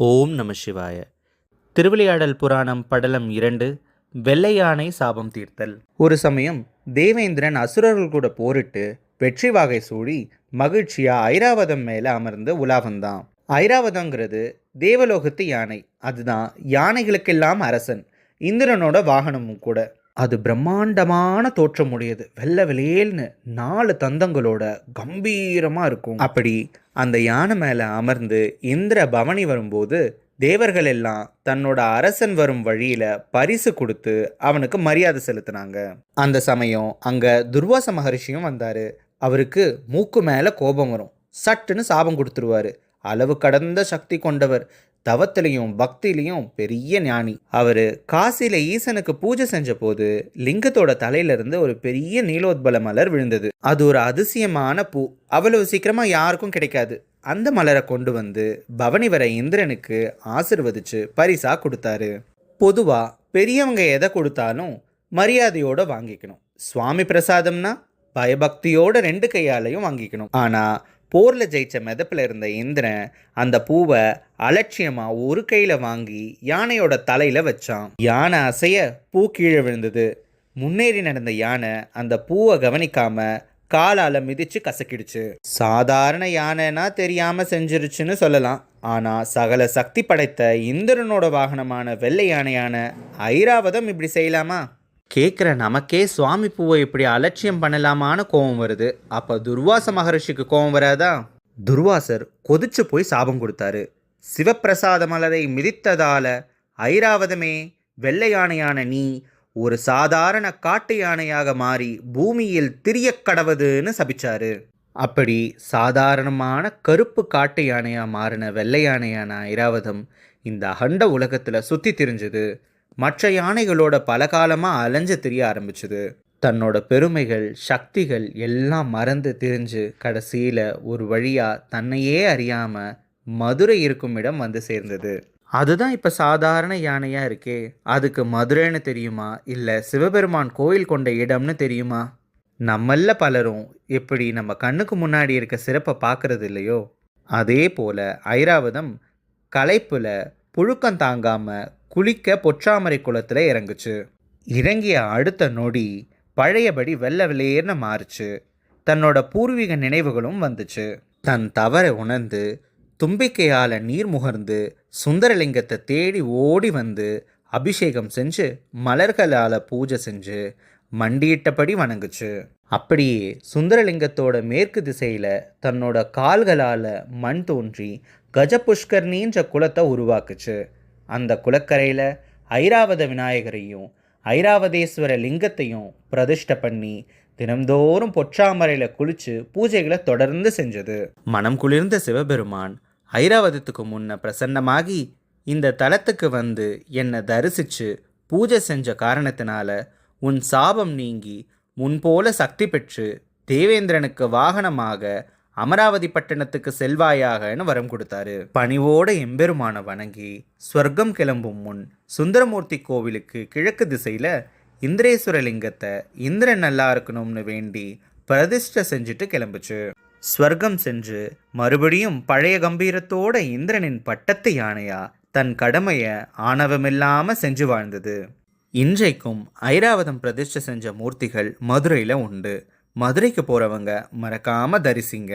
ஓம் நம சிவாய. திருவிளையாடல் புராணம் படலம் இரண்டு வெள்ளை யானை சாபம் தீர்த்தல். ஒரு சமயம் தேவேந்திரன் அசுரர்கள் கூட போரிட்டு வெற்றி வாகை சூடி மகிழ்ச்சியா ஐராவதம் மேல அமர்ந்து உலாவந்தான். ஐராவதங்கிறது தேவலோகத்து யானை. அதுதான் யானைகளுக்கெல்லாம் அரசன். இந்திரனோட வாகனமும் கூட. அது பிரம்மாண்டமான தோற்றம் உடையது. வெள்ளை வெளியேல்னு நாலு தந்தங்களோட கம்பீரமாக இருக்கும். அப்படி அந்த யானை மேலே அமர்ந்து இந்திர பவனி வரும்போது தேவர்கள் எல்லாம் தன்னோட அரசன் வரும் வழியில பரிசு கொடுத்து அவனுக்கு மரியாதை செலுத்தினாங்க. அந்த சமயம் அங்க துர்வாச மகரிஷியும் வந்தாரு. அவருக்கு மூக்கு மேல கோபம் வரும். சட்டுன்னு சாபம் கொடுத்துருவாரு. அளவு கடந்த சக்தி கொண்டவர். தவத்திலையும் பக்திலையும் பெரிய ஞானி. அவர் காசியில் ஈசனுக்கு பூஜை செஞ்ச போது லிங்கத்தோட தலையிலிருந்து ஒரு பெரிய நீலோத்பல மலர் விழுந்தது. அது ஒரு அதிசயமான பூ. அவ்வளவு சீக்கிரமா யாருக்கும் கிடைக்காது. அந்த மலரை கொண்டு வந்து பவனி வர இந்திரனுக்கு ஆசிர்வதிச்சு பரிசா கொடுத்தாரு. பொதுவா பெரியவங்க எதை கொடுத்தாலும் மரியாதையோட வாங்கிக்கணும். சுவாமி பிரசாதம்னா பயபக்தியோட ரெண்டு கையாலையும் வாங்கிக்கணும். ஆனா போரில் ஜெயிச்ச மெதப்பில் இருந்த இந்திரன் அந்த பூவை அலட்சியமாக ஒரு கையில் வாங்கி யானையோட தலையில் வச்சான். யானை அசைய பூ கீழே விழுந்தது. முன்னேறி நடந்த யானை அந்த பூவை கவனிக்காம காலால் மிதிச்சு கசக்கிடுச்சு. சாதாரண யானைனா தெரியாமல் செஞ்சிருச்சுன்னு சொல்லலாம். ஆனால் சகல சக்தி படைத்த இந்திரனோட வாகனமான வெள்ளை யானையான ஐராவதம் இப்படி செய்யலாமா? கேட்குற நமக்கே சுவாமி பூவை இப்படி அலட்சியம் பண்ணலாமான்னு கோபம் வருது. அப்போ துர்வாச மகரிஷிக்கு கோபம் வராதா? துர்வாசர் கொதிச்சு போய் சாபம் கொடுத்தாரு. சிவப்பிரசாத மலரை மிதித்ததால ஐராவதமே வெள்ளை யானையான நீ ஒரு சாதாரண காட்டு யானையாக மாறி பூமியில் திரியக் கடவுதுன்னு சபிச்சாரு. அப்படி சாதாரணமான கருப்பு காட்டு யானையாக மாறின வெள்ளை யானையான ஐராவதம் இந்த அகண்ட உலகத்தில் சுற்றி திரிஞ்சது. மற்ற யானைகளோட பல காலமாக அலைஞ்சு தெரிய ஆரம்பிச்சுது. தன்னோட பெருமைகள் சக்திகள் எல்லாம் மறந்து திரிஞ்சு கடைசியில் ஒரு வழியாக தன்னையே அறியாமல் மதுரை இருக்கும் இடம் வந்து சேர்ந்தது. அதுதான் இப்போ சாதாரண யானையாக இருக்கே. அதுக்கு மதுரைன்னு தெரியுமா? இல்லை சிவபெருமான் கோயில் கொண்ட இடம்னு தெரியுமா? நம்மள பலரும் எப்படி நம்ம கண்ணுக்கு முன்னாடி இருக்க சிறப்பை பார்க்கறது இல்லையோ? அதே போல ஐராவதம் களைப்பில் புழுக்கம் தாங்காமல் குளிக்க பொற்றாமரை குளத்தில் இறங்குச்சு. இறங்கிய அடுத்த நொடி பழையபடி வெள்ளை வெளியேர்னு மாறுச்சு. தன்னோட பூர்வீக நினைவுகளும் வந்துச்சு. தன் தவறை உணர்ந்து தும்பிக்கையால் நீர் முகர்ந்து சுந்தரலிங்கத்தை தேடி ஓடி வந்து அபிஷேகம் செஞ்சு மலர்களால் பூஜை செஞ்சு மண்டியிட்டபடி வணங்குச்சு. அப்படியே சுந்தரலிங்கத்தோட மேற்கு திசையில் தன்னோட கால்களால் மண் தோன்றி கஜபுஷ்கர்னின்ற குளத்தை உருவாக்குச்சு. அந்த குளக்கரையில் ஐராவத விநாயகரையும் ஐராவதேஸ்வர லிங்கத்தையும் பிரதிஷ்ட பண்ணி தினம்தோறும் பொற்றாமரையில் குளிச்சு பூஜைகளை தொடர்ந்து செஞ்சது. மனம் குளிர்ந்த சிவபெருமான் ஐராவதத்துக்கு முன்ன பிரசன்னமாகி இந்த தலத்துக்கு வந்து என்னை தரிசித்து பூஜை செஞ்ச காரணத்தினால உன் சாபம் நீங்கி முன்போல சக்தி பெற்று தேவேந்திரனுக்கு வாகனமாக அமராவதி பட்டணத்துக்கு செல்வாயாகனு வரம் கொடுத்தாரு. பணிவோட எம்பெருமான வணங்கி ஸ்வர்க்கம் கிளம்பும் முன் சுந்தரமூர்த்தி கோவிலுக்கு கிழக்கு திசையில் இந்திரேஸ்வர லிங்கத்தை இந்திரன் நல்லா இருக்கணும்னு வேண்டி பிரதிஷ்டை செஞ்சுட்டு கிளம்புச்சு. ஸ்வர்க்கம் சென்று மறுபடியும் பழைய கம்பீரத்தோட இந்திரனின் பட்டத்து யானையா தன் கடமையை ஆணவமில்லாம செஞ்சு வாழ்ந்தது. இன்றைக்கும் ஐராவதம் பிரதிஷ்டை செஞ்ச மூர்த்திகள் மதுரையில் உண்டு. மதுரைக்கு போகிறவங்க மறக்காமல் தரிசிங்க.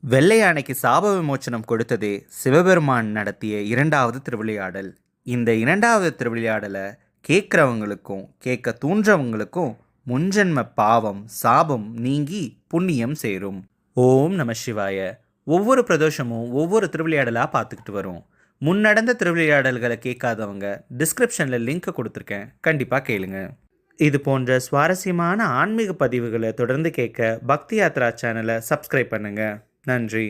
வெள்ளை யானைக்கு சாப விமோச்சனம் கொடுத்ததே சிவபெருமான் நடத்திய இரண்டாவது திருவிளையாடல். இந்த இரண்டாவது திருவிளையாடலை கேட்குறவங்களுக்கும் கேட்க தூண்டுறவங்களுக்கும் முன்ஜென்ம பாவம் சாபம் நீங்கி புண்ணியம் சேரும். ஓம் நம சிவாய. ஒவ்வொரு பிரதோஷமும் ஒவ்வொரு திருவிளையாடலாக பார்த்துக்கிட்டு வரும். முன்னடந்த திருவிளையாடல்களை கேட்காதவங்க டிஸ்கிரிப்ஷனில் லிங்க் கொடுத்துருக்கேன். கண்டிப்பாக கேளுங்கள் இது போன்ற சுவாரஸ்யமான ஆன்மீக பதிவுகளை தொடர்ந்து கேட்க பக்தி யாத்ரா சேனலை சப்ஸ்கிரைப் பண்ணுங்கள் நன்றி.